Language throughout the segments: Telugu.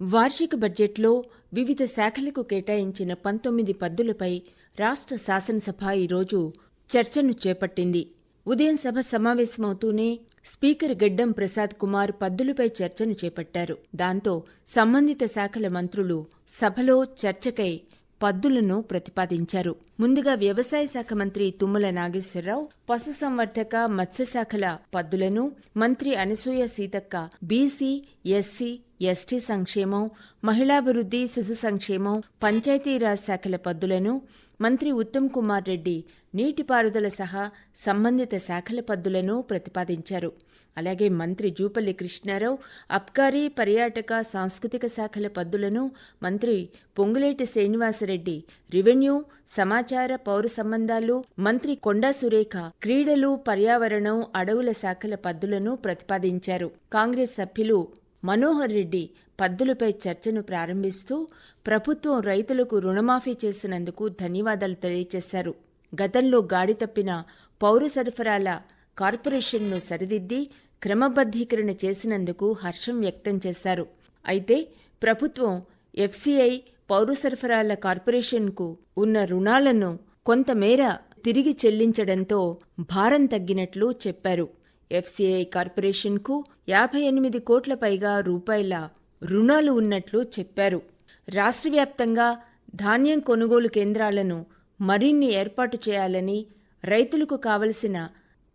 వార్షిక బడ్జెట్లో వివిధ శాఖలకు కేటాయించిన పంతొమ్మిది పద్దులపై రాష్ట్ర శాసనసభ ఈరోజు చర్చను చేపట్టింది. ఉదయం సభ సమావేశమవుతూనే స్పీకర్ గెడ్డం ప్రసాద్ కుమార్ పద్దులపై చర్చను చేపట్టారు. దాంతో సంబంధిత శాఖల మంత్రులు సభలో చర్చకై పద్దులను ప్రతిపాదించారు. ముందుగా వ్యవసాయ శాఖ మంత్రి తుమ్మల నాగేశ్వరరావు పశుసంవర్ధక మత్స్యశాఖల పద్దులను మంత్రి Anasuya Seethakka BC SC ST సంక్షేమం మహిళాభివృద్ధి శిశు సంక్షేమం పంచాయతీరాజ్ శాఖల పద్దులను మంత్రి ఉత్తమ్ కుమార్ రెడ్డి నీటిపారుదల సహా సంబంధిత శాఖల పద్దులను ప్రతిపాదించారు. అలాగే మంత్రి జూపల్లి కృష్ణారావు అబ్కారీ పర్యాటక సాంస్కృతిక శాఖల పద్దులను మంత్రి పొంగులేటి శ్రీనివాసరెడ్డి రెవెన్యూ సమాచార పౌర సంబంధాలు మంత్రి కొండా సురేఖ క్రీడలు పర్యావరణం అడవుల శాఖల పద్దులను ప్రతిపాదించారు. కాంగ్రెస్ సభ్యులు మనోహర్ రెడ్డి పద్దులపై చర్చను ప్రారంభిస్తూ ప్రభుత్వం రైతులకు రుణమాఫీ చేసినందుకు ధన్యవాదాలు తెలియజేశారు. గతంలో గాడి తప్పిన పౌర సరఫరాల కార్పొరేషన్ను సరిదిద్ది క్రమబద్ధీకరణ చేసినందుకు హర్షం వ్యక్తం చేశారు. అయితే ప్రభుత్వం ఎఫ్సిఐ పౌర సరఫరాల కార్పొరేషన్కు ఉన్న రుణాలను కొంతమేర తిరిగి చెల్లించడంతో భారం తగ్గినట్లు చెప్పారు. ఎఫ్సిఐ కార్పొరేషన్కు యాభై ఎనిమిది కోట్ల పైగా రూపాయల రుణాలు ఉన్నట్లు చెప్పారు. రాష్ట్ర వ్యాప్తంగా ధాన్యం కొనుగోలు కేంద్రాలను మరిన్ని ఏర్పాటు చేయాలని రైతులకు కావలసిన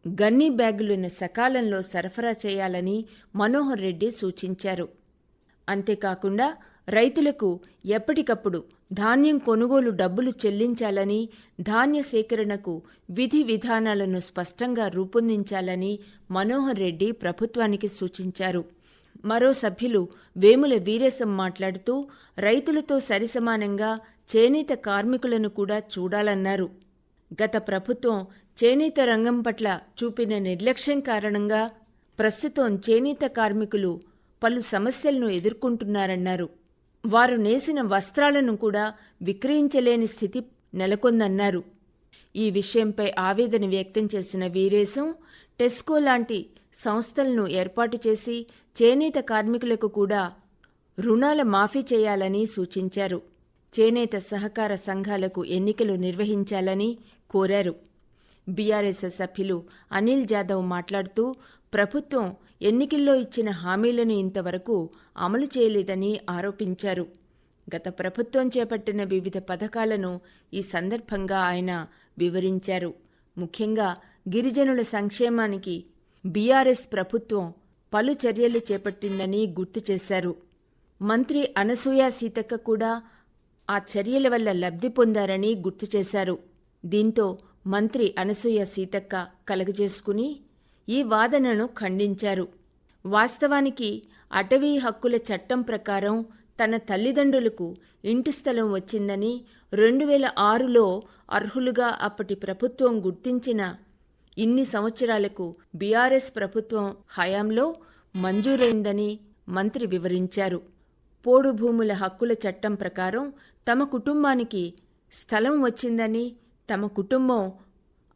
గన్నీ బ్యాగులను సకాలంలో సరఫరా చేయాలని మనోహర్ రెడ్డి సూచించారు. అంతేకాకుండా రైతులకు ఎప్పటికప్పుడు ధాన్యం కొనుగోలు డబ్బులు చెల్లించాలని ధాన్య సేకరణకు విధి విధానాలను స్పష్టంగా రూపొందించాలని మనోహర్ రెడ్డి ప్రభుత్వానికి సూచించారు. మరో సభ్యులు వేముల వీరేశం మాట్లాడుతూ రైతులతో సరిసమానంగా చేనేత కార్మికులను కూడా చూడాలన్నారు. గత ప్రభుత్వం చేనేత రంగం పట్ల చూపిన నిర్లక్ష్యం కారణంగా ప్రస్తుతం చేనేత కార్మికులు పలు సమస్యలను ఎదుర్కొంటున్నారన్నారు. వారు నేసిన వస్త్రాలను కూడా విక్రయించలేని స్థితి నెలకొందన్నారు. ఈ విషయంపై ఆవేదన వ్యక్తం చేసిన వీరేశం టెస్కో లాంటి సంస్థలను ఏర్పాటు చేసి చేనేత కార్మికులకు కూడా రుణాల మాఫీ చేయాలని సూచించారు. చేనేత సహకార సంఘాలకు ఎన్నికలు నిర్వహించాలని కోరారు. బీఆర్ఎస్ సభ్యులు అనిల్ జాదవ్ మాట్లాడుతూ ప్రభుత్వం ఎన్నికల్లో ఇచ్చిన హామీలను ఇంతవరకు అమలు చేయలేదని ఆరోపించారు. గత ప్రభుత్వం చేపట్టిన వివిధ పథకాలను ఈ సందర్భంగా ఆయన వివరించారు. ముఖ్యంగా గిరిజనుల సంక్షేమానికి బీఆర్ఎస్ ప్రభుత్వం పలు చర్యలు చేపట్టిందని గుర్తు చేశారు. మంత్రి అనసూయ సీతక్క కూడా ఆ చర్యల వల్ల లబ్ధి పొందారని గుర్తు చేశారు. దీంతో మంత్రి అనసూయ సీతక్క కలగజేసుకుని ఈ వాదనను ఖండించారు. వాస్తవానికి అటవీ హక్కుల చట్టం ప్రకారం తన తల్లిదండ్రులకు ఇంటి స్థలం వచ్చిందని రెండు వేల ఆరులో అర్హులుగా అప్పటి ప్రభుత్వం గుర్తించిన ఇన్ని సంవత్సరాలకు బీఆర్ఎస్ ప్రభుత్వం హయాంలో మంజూరైందని మంత్రి వివరించారు. పోడు భూముల హక్కుల చట్టం ప్రకారం తమ కుటుంబానికి స్థలం వచ్చిందని తమ కుటుంబం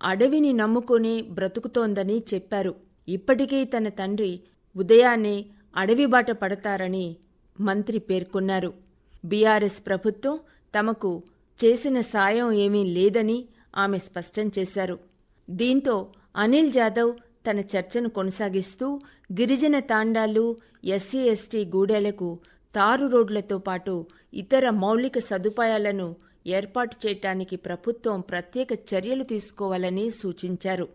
అడవిని నమ్ముకునే బ్రతుకుతోందని చెప్పారు. ఇప్పటికీ తన తండ్రి ఉదయాన్నే అడవి బాట పడతారని మంత్రి పేర్కొన్నారు. బీఆర్ఎస్ ప్రభుత్వం తమకు చేసిన సాయం ఏమీ లేదని ఆమె స్పష్టం చేశారు. దీంతో అనిల్ జాదవ్ తన చర్చను కొనసాగిస్తూ గిరిజన తాండాలు ఎస్సీ ఎస్టీ గూడెలకు తారు రోడ్లతో పాటు ఇతర మౌలిక సదుపాయాలను ఏర్పాటు చేయటానికి ప్రభుత్వం ప్రత్యేక చర్యలు తీసుకోవాలని సూచించారు.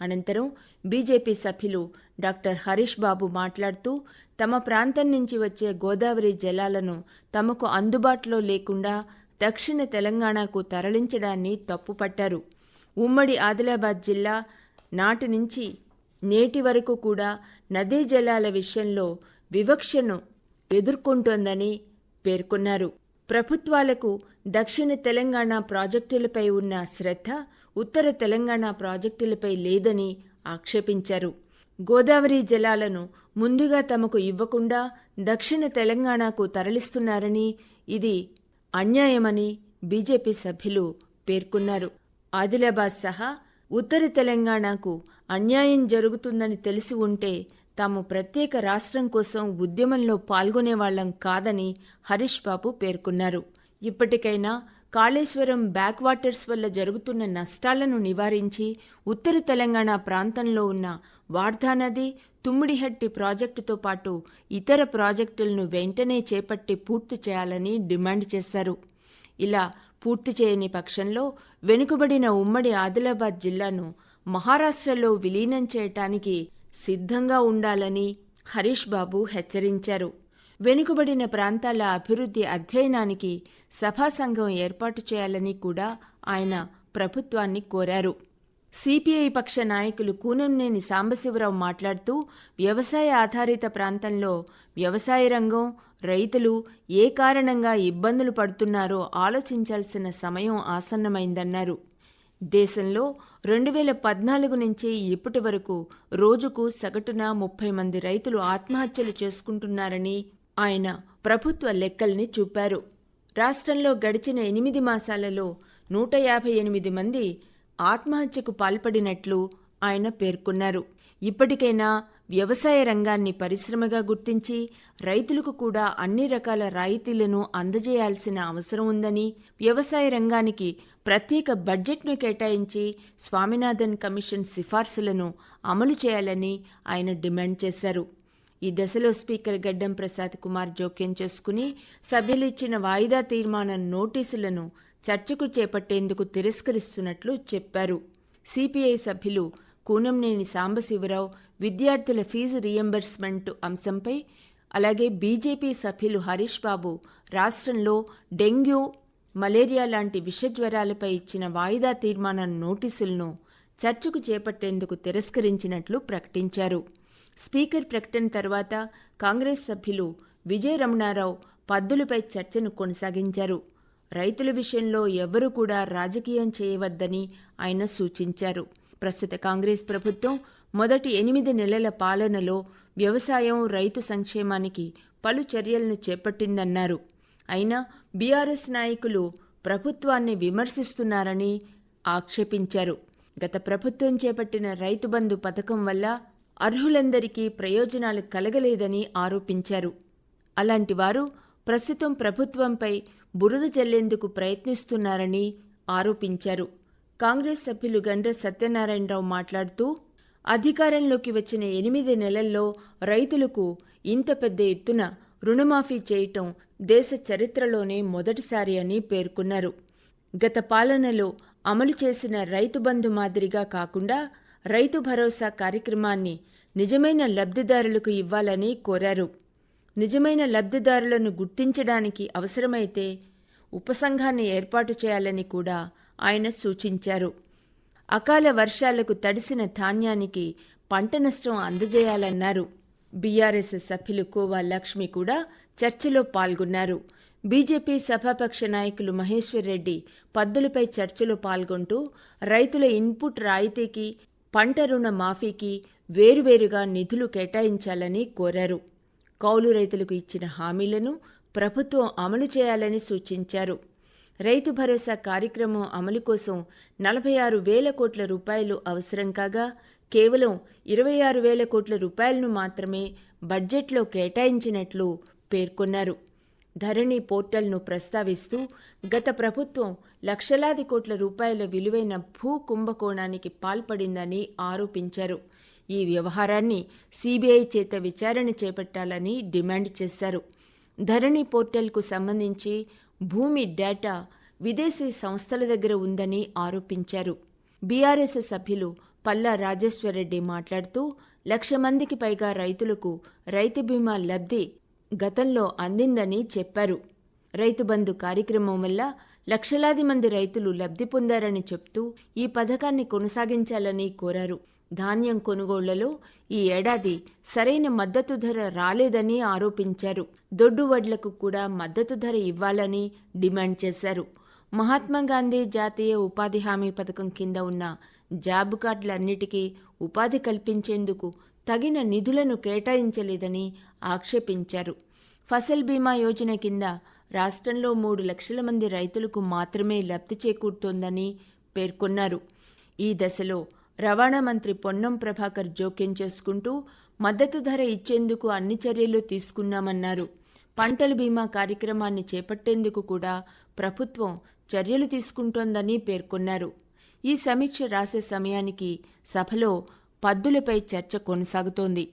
అనంతరం బీజేపీ సభ్యులు డాక్టర్ హరీష్ బాబు మాట్లాడుతూ తమ ప్రాంతం నుంచి వచ్చే గోదావరి జలాలను తమకు అందుబాటులో లేకుండా దక్షిణ తెలంగాణకు తరలించడాన్ని తప్పుపట్టారు. ఉమ్మడి ఆదిలాబాద్ జిల్లా నాటి నుంచి నేటి వరకు కూడా నదీ జలాల విషయంలో వివక్షను ఎదుర్కొంటోందని పేర్కొన్నారు. ప్రభుత్వాలకు దక్షిణ తెలంగాణ ప్రాజెక్టులపై ఉన్న శ్రద్ధ ఉత్తర తెలంగాణ ప్రాజెక్టులపై లేదని ఆక్షేపించారు. గోదావరి జలాలను ముందుగా తమకు ఇవ్వకుండా దక్షిణ తెలంగాణకు తరలిస్తున్నారని ఇది అన్యాయమని బీజేపీ సభ్యులు పేర్కొన్నారు. ఆదిలాబాద్ సహా ఉత్తర తెలంగాణకు అన్యాయం జరుగుతుందని తెలిసి ఉంటే తాము ప్రత్యేక రాష్ట్రం కోసం ఉద్యమంలో పాల్గొనేవాళ్ళం కాదని హరీష్ బాబు పేర్కొన్నారు. ఇప్పటికైనా కాళేశ్వరం బ్యాక్ వాటర్స్ వల్ల జరుగుతున్న నష్టాలను నివారించి ఉత్తర తెలంగాణ ప్రాంతంలో ఉన్న వార్ధా నది తుమ్మిడిహట్టి ప్రాజెక్టుతో పాటు ఇతర ప్రాజెక్టులను వెంటనే చేపట్టి పూర్తి చేయాలని డిమాండ్ చేశారు. ఇలా పూర్తి చేయని పక్షంలో వెనుకబడిన ఉమ్మడి ఆదిలాబాద్ జిల్లాను మహారాష్ట్రలో విలీనం చేయటానికి సిద్ధంగా ఉండాలని హరీష్ బాబు హెచ్చరించారు. వెనుకబడిన ప్రాంతాల అభివృద్ధి అధ్యయనానికి సభా సంఘం ఏర్పాటు చేయాలని కూడా ఆయన ప్రభుత్వాన్ని కోరారు. సిపిఐ పక్ష నాయకులు కూనంనేని సాంబశివరావు మాట్లాడుతూ వ్యవసాయ ఆధారిత ప్రాంతంలో వ్యవసాయ రంగం రైతులు ఏ కారణంగా ఇబ్బందులు పడుతున్నారో ఆలోచించాల్సిన సమయం ఆసన్నమైందన్నారు. దేశంలో రెండు వేల పద్నాలుగు నుంచి ఇప్పటి వరకు రోజుకు సగటున ముప్పై మంది రైతులు ఆత్మహత్యలు చేసుకుంటున్నారని ఆయన ప్రభుత్వ లెక్కల్ని చూపారు. రాష్ట్రంలో గడిచిన ఎనిమిది మాసాలలో నూట యాభై ఎనిమిది మంది ఆత్మహత్యకు పాల్పడినట్లు ఆయన పేర్కొన్నారు. ఇప్పటికైనా వ్యవసాయ రంగాన్ని పరిశ్రమగా గుర్తించి రైతులకు కూడా అన్ని రకాల రాయితీలను అందజేయాల్సిన అవసరం ఉందని వ్యవసాయ రంగానికి ప్రత్యేక బడ్జెట్ను కేటాయించి స్వామినాథన్ కమిషన్ సిఫార్సులను అమలు చేయాలని ఆయన డిమాండ్ చేశారు. ఈ దశలో స్పీకర్ గడ్డం ప్రసాద్ కుమార్ జోక్యం చేసుకుని సభ్యులు ఇచ్చిన వాయిదా తీర్మానం నోటీసులను చర్చకు చేపట్టేందుకు తిరస్కరిస్తున్నట్లు చెప్పారు. సిపిఐ సభ్యులు కూనంనేని సాంబశివరావు విద్యార్థుల ఫీజు రియంబర్స్మెంట్ అంశంపై అలాగే బీజేపీ సభ్యులు హరీష్ బాబు రాష్ట్రంలో డెంగ్యూ మలేరియా లాంటి విషజ్వరాలపై ఇచ్చిన వాయిదా తీర్మానం నోటీసులను చర్చకు చేపట్టేందుకు తిరస్కరించినట్లు ప్రకటించారు. స్పీకర్ ప్రకటన తర్వాత కాంగ్రెస్ సభ్యులు విజయ రమణారావు పద్దులపై చర్చను కొనసాగించారు. రైతుల విషయంలో ఎవ్వరూ కూడా రాజకీయం చేయవద్దని ఆయన సూచించారు. ప్రస్తుత కాంగ్రెస్ ప్రభుత్వం మొదటి ఎనిమిది నెలల పాలనలో వ్యవసాయం రైతు సంక్షేమానికి పలు చర్యలను చేపట్టిందన్నారు. అయినా బీఆర్ఎస్ నాయకులు ప్రభుత్వాన్ని విమర్శిస్తున్నారని ఆక్షేపించారు. గత ప్రభుత్వం చేపట్టిన రైతు బంధు పథకం వల్ల అర్హులందరికీ ప్రయోజనాలు కలగలేదని ఆరోపించారు. అలాంటి వారు ప్రస్తుతం ప్రభుత్వంపై బురద జల్లేందుకు ప్రయత్నిస్తున్నారని ఆరోపించారు. కాంగ్రెస్ సభ్యులు గండ్ర సత్యనారాయణరావు మాట్లాడుతూ అధికారంలోకి వచ్చిన ఎనిమిది నెలల్లో రైతులకు ఇంత పెద్ద ఎత్తున రుణమాఫీ చేయటం దేశ చరిత్రలోనే మొదటిసారి అని పేర్కొన్నారు. గత పాలనలో అమలు చేసిన రైతు బంధు మాదిరిగా కాకుండా రైతు భరోసా కార్యక్రమాన్ని నిజమైన లబ్ధిదారులకు ఇవ్వాలని కోరారు. నిజమైన లబ్ధిదారులను గుర్తించడానికి అవసరమైతే ఉపసంఘాన్ని ఏర్పాటు చేయాలని కూడా ఆయన సూచించారు. అకాల వర్షాలకు తడిసిన ధాన్యానికి పంట నష్టం అందజేయాలన్నారు. బీఆర్ఎస్ సభ్యులు కోవా లక్ష్మి కూడా చర్చలో పాల్గొన్నారు. బీజేపీ సభాపక్ష నాయకులు మహేశ్వర్ రెడ్డి పద్దులపై చర్చలో పాల్గొంటూ రైతుల ఇన్పుట్ రాయితీకి పంట రుణ మాఫీకి వేరువేరుగా నిధులు కేటాయించాలని కోరారు. కౌలు రైతులకు ఇచ్చిన హామీలను ప్రభుత్వం అమలు చేయాలని సూచించారు. రైతు భరోసా కార్యక్రమం అమలు కోసం నలభై ఆరు వేల కోట్ల రూపాయలు అవసరం కాగా కేవలం ఇరవై ఆరు వేల కోట్ల రూపాయలను మాత్రమే బడ్జెట్లో కేటాయించినట్లు పేర్కొన్నారు. ధరణి పోర్టల్ను ప్రస్తావిస్తూ గత ప్రభుత్వం లక్షలాది కోట్ల రూపాయల విలువైన భూ కుంభకోణానికి పాల్పడిందని ఆరోపించారు. ఈ వ్యవహారాన్ని సీబీఐ చేత విచారణ చేపట్టాలని డిమాండ్ చేశారు. ధరణి పోర్టల్కు సంబంధించి భూమి డేటా విదేశీ సంస్థల దగ్గర ఉందని ఆరోపించారు. బీఆర్ఎస్ సభ్యులు పల్లా రాజేశ్వరరెడ్డి మాట్లాడుతూ లక్ష మందికి పైగా రైతులకు రైతు బీమా లబ్ధి గతంలో అందిందని చెప్పారు. రైతు బంధు కార్యక్రమం వల్ల లక్షలాది మంది రైతులు లబ్ధి పొందారని చెప్తూ ఈ పథకాన్ని కొనసాగించాలని కోరారు. ధాన్యం కొనుగోళ్ళలో ఈ ఏడాది సరైన మద్దతు ధర రాలేదని ఆరోపించారు. దొడ్డు వడ్లకు కూడా మద్దతు ధర ఇవ్వాలని డిమాండ్ చేశారు. మహాత్మాగాంధీ జాతీయ ఉపాధి హామీ పథకం కింద ఉన్న జాబ్ కార్డులన్నిటికీ ఉపాధి కల్పించేందుకు తగిన నిధులను కేటాయించలేదని ఆక్షేపించారు. ఫసల్ బీమా యోజన కింద రాష్ట్రంలో మూడు లక్షల మంది రైతులకు మాత్రమే లబ్ధి చేకూరుతోందని పేర్కొన్నారు. ఈ దశలో రవాణా మంత్రి పొన్నం ప్రభాకర్ జోక్యం చేసుకుంటూ మద్దతు ధర ఇచ్చేందుకు అన్ని చర్యలు తీసుకున్నామన్నారు. పంటల బీమా కార్యక్రమాన్ని చేపట్టేందుకు కూడా ప్రభుత్వం చర్యలు తీసుకుంటోందని పేర్కొన్నారు. ఈ సమీక్ష రాసే సమయానికి సభలో పద్దులపై చర్చ కొనసాగుతోంది.